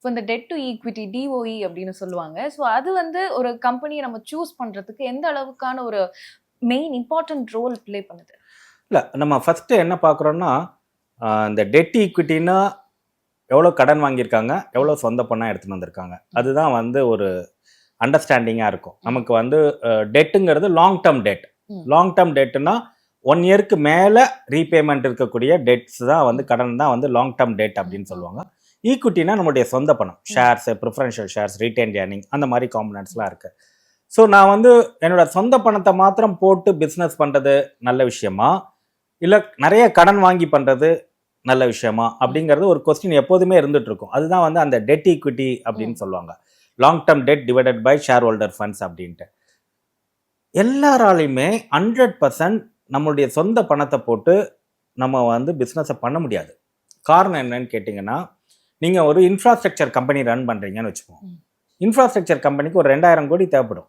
இப்போ இந்த dead to equity DOE அப்படின்னு சொல்லுவாங்க. ஸோ அது வந்து ஒரு கம்பெனியை நம்ம சூஸ் பண்றதுக்கு எந்த அளவுக்கான ஒரு மெயின் இம்பார்ட்டன்ட் ரோல் ப்ளே பண்ணுது? இல்லை நம்ம ஃபஸ்ட்டு என்ன பார்க்குறோன்னா இந்த டெட் ஈக்விட்டினா எவ்வளோ கடன் வாங்கியிருக்காங்க எவ்வளோ சொந்த பணம் எடுத்துகிட்டு வந்திருக்காங்க. அதுதான் வந்து ஒரு அண்டர்ஸ்டாண்டிங்காக இருக்கும். நமக்கு வந்து டெட்டுங்கிறது long term debt. Long term டெட்டுனா one இயருக்கு மேலே ரீபேமெண்ட் இருக்கக்கூடிய டெட்ஸ் தான் வந்து கடன் தான் வந்து லாங் டேர்ம் டெட் அப்படின்னு சொல்லுவாங்க. ஈக்விட்டினா நம்மளுடைய சொந்த பணம். Shares preferential shares retain earning அந்த மாதிரி காம்பனன்ட்ஸ்லாம் இருக்குது ஸோ நான் வந்து என்னோட சொந்த பணத்தை மாத்திரம் போட்டு பிஸ்னஸ் பண்ணுறது நல்ல விஷயமா? இல்லை நிறைய கடன் வாங்கி பண்ணுறது நல்ல விஷயமா? அப்படிங்கிறது ஒரு கொஸ்டின் எப்போதுமே இருந்துட்டு இருக்கும் அதுதான் வந்து அந்த டெட் ஈக்விட்டி அப்படின்னு சொல்லுவாங்க. Long term debt divided by shareholder funds அப்படின்ட்டு. எல்லாராலையுமே ஹண்ட்ரட் பர்சன்ட் நம்மளுடைய சொந்த பணத்தை போட்டு நம்ம வந்து பிஸ்னஸை பண்ண முடியாது. காரணம் என்னன்னு கேட்டிங்கன்னா நீங்கள் ஒரு இன்ஃப்ராஸ்ட்ரக்சர் கம்பெனி ரன் பண்ணுறீங்கன்னு வச்சுப்போம் ம். இன்ஃப்ராஸ்ட்ரக்சர் கம்பெனிக்கு ஒரு ரெண்டாயிரம் கோடி தேவைப்படும்.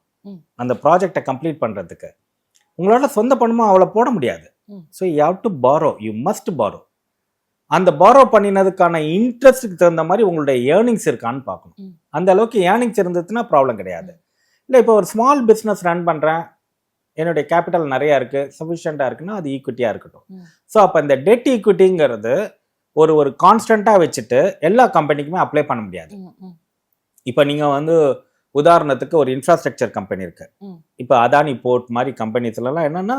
அந்த ப்ராஜெக்டை கம்ப்ளீட் பண்ணுறதுக்கு உங்களால சொந்த பணமும் அவ்வளோ போட முடியாது. So you have to borrow you must borrow அந்த பாரோ பண்ணினதுக்கான இன்ட்ரெஸ்ட்டுக்கு தகுந்த மாதிரி உங்களுடைய ஏர்னிங்ஸ் இருக்கான்னு பார்க்கணும். அந்த அளவுக்கு ஏர்னிங்ஸ் இருந்ததுன்னா ப்ராப்ளம் கிடையாது. இல்லை இப்போ ஒரு ஸ்மால் பிஸ்னஸ் ரன் பண்ணுறேன் என்னுடைய கேபிட்டல் நிறையா இருக்குது சஃபிஷியண்ட்டாக இருக்குன்னா அது ஈக்விட்டியாக இருக்கட்டும். ஸோ அப்போ இந்த டெட் ஈக்விட்டிங்கிறது ஒரு ஒரு கான்ஸ்டண்ட்டாக வச்சுட்டு எல்லா கம்பெனிக்குமே அப்ளை பண்ண முடியாது இப்போ நீங்கள் வந்து உதாரணத்துக்கு ஒரு இன்ஃப்ராஸ்ட்ரக்சர் கம்பெனி இருக்கு. இப்போ அதானி போர்ட் மாதிரி கம்பெனிஸ்லாம் என்னன்னா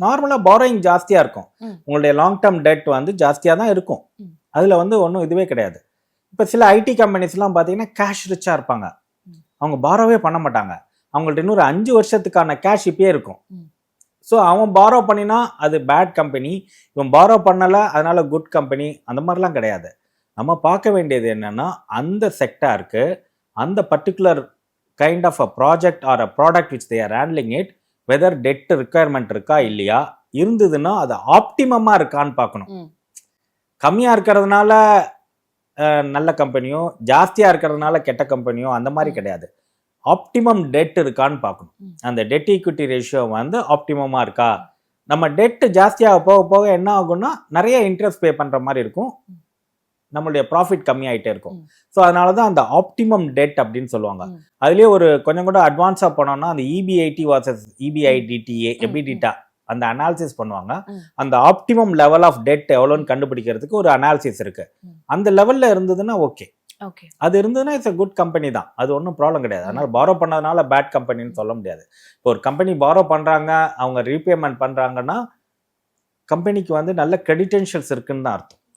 நார்மலாக பாரோயிங் ஜாஸ்தியாக இருக்கும். உங்களுடைய லாங் டேர்ம் டெட் வந்து ஜாஸ்தியாக தான் இருக்கும். அதில் வந்து ஒன்றும் இதுவே கிடையாது இப்போ சில ஐடி கம்பெனிஸ்லாம் பார்த்தீங்கன்னா கேஷ் ரிச்சாக இருப்பாங்க. அவங்க பாரோவே பண்ண மாட்டாங்க அவங்கள்ட்ட இன்னொரு அஞ்சு வருஷத்துக்கான கேஷ் இப்பயே இருக்கும். ஸோ அவன் பாரோ பண்ணினா அது பேட் கம்பெனி இவன் பாரோ பண்ணலை அதனால குட் கம்பெனி அந்த மாதிரிலாம் கிடையாது. நம்ம பார்க்க வேண்டியது என்னன்னா அந்த செக்டாருக்கு அந்த particular kind of uh project or uh product which they are handling it whether debt requirement இருக்கா இல்லையா இருந்ததுன்னா அது ஆப்டிமமாக இருக்கான்னு பார்க்கணும். கம்மியாக இருக்கிறதுனால நல்ல கம்பெனியோ ஜாஸ்தியாக இருக்கிறதுனால கெட்ட கம்பெனியோ அந்த மாதிரி. கிடையாது. ஆப்டிமம் டெட் இருக்கான்னு பார்க்கணும். அந்த டெட் ஈக்விட்டி ரேஷியோ வந்து ஆப்டிமமாக இருக்கா நம்ம டெட் ஜாஸ்தியாக போக போக என்ன ஆகும்னா நிறைய இன்ட்ரெஸ்ட் பே பண்ணுற மாதிரி இருக்கும். நம்மளுடைய ப்ராஃபிட் கம்மியாயிட்டே இருக்கும். ஸோ அதனால தான் அந்த ஆப்டிமம் டெட் அப்படின்னு சொல்லுவாங்க. அதுலேயே ஒரு கொஞ்சம் கூட அட்வான்ஸாக போனோம்னா அந்த இபிஐடி வாசஸ் இபிஐடிடிஏ. எபிடிட்டா அந்த அனாலிசிஸ் பண்ணுவாங்க. அந்த ஆப்டிமம் லெவல் ஆஃப் டெட் எவ்வளோன்னு கண்டுபிடிக்கிறதுக்கு ஒரு அனாலிசிஸ் இருக்கு ம். அந்த லெவல்ல இருந்ததுன்னா ஓகே அது இருந்ததுன்னா இட்ஸ் a குட் கம்பெனி தான். அது ஒன்றும் ப்ராப்ளம் கிடையாது. அதனால பாரோ பண்ணதுனால பேட் கம்பெனின்னு சொல்ல முடியாது. இப்போ ஒரு கம்பெனி பாரோ பண்றாங்க அவங்க ரீபேமெண்ட் பண்றாங்கன்னா கம்பெனிக்கு வந்து நல்ல கிரெடிடென்ஷியல்ஸ் இருக்குன்னு தான் அர்த்தம்.